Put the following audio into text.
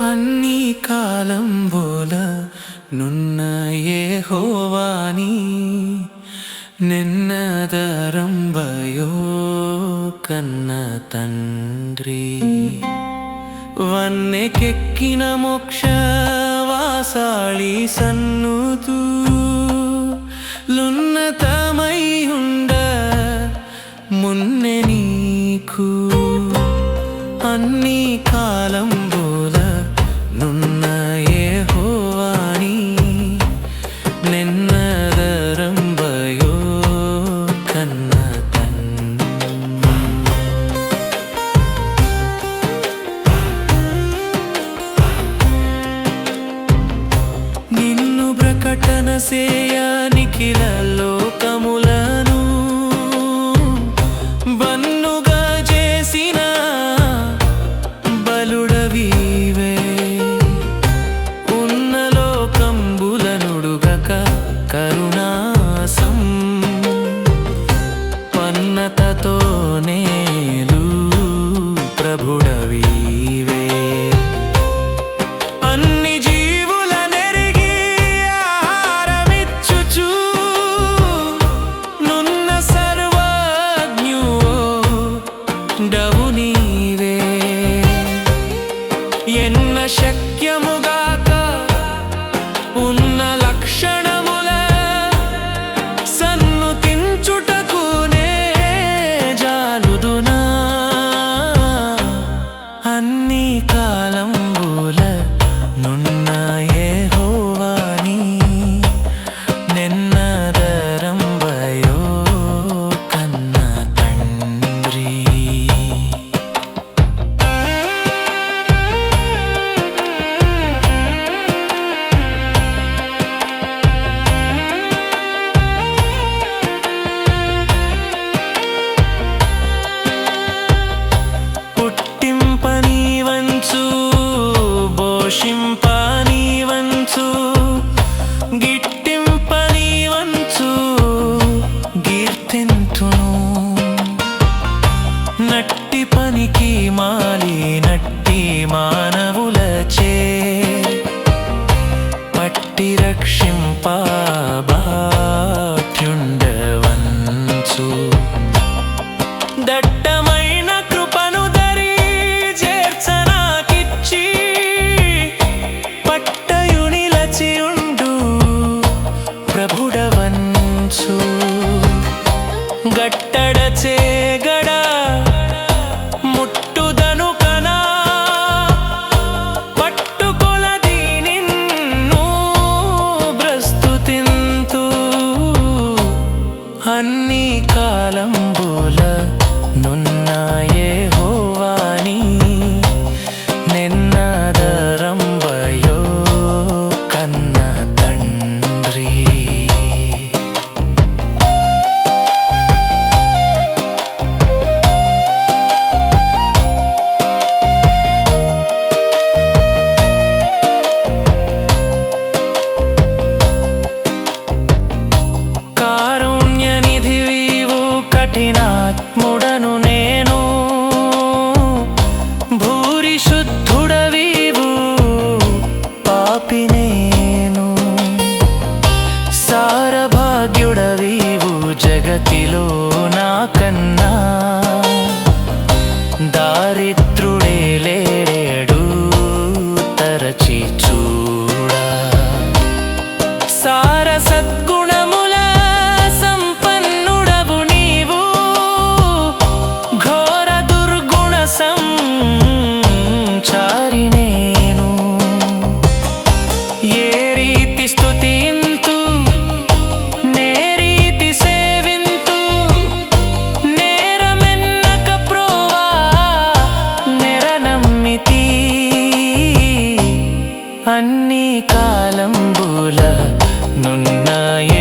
అన్ని కాలం బోల నున్న ఏ హోవాని నిన్న నిన్నదరంబయో కన్న తండ్రి. వన్నెకెక్కిన మోక్ష వాసాళి సన్నుతూ ప్రకటన సేయానికిల లోకములను బన్నుగా చేసిన బలుడవీవే ఉన్న లోకంబులనుడుగక కరుణాసం పన్నతతో నేలు ప్రభుడవీవే ఎన్న శక్యముగా రక్షింపబాట్యుండవంచు దట్టమైన కృపను దరి చేర్చనాకిచ్చి పట్టయునిలచి ఉండు ప్రభుడవంచు. గట్టడ చేగడ నున్న సారభాగ్యుడవీవు జగతిలో నాకన్నా దారిద్రుడే లేడు తరచి അന്നീ കാലം പോല നുന്നായി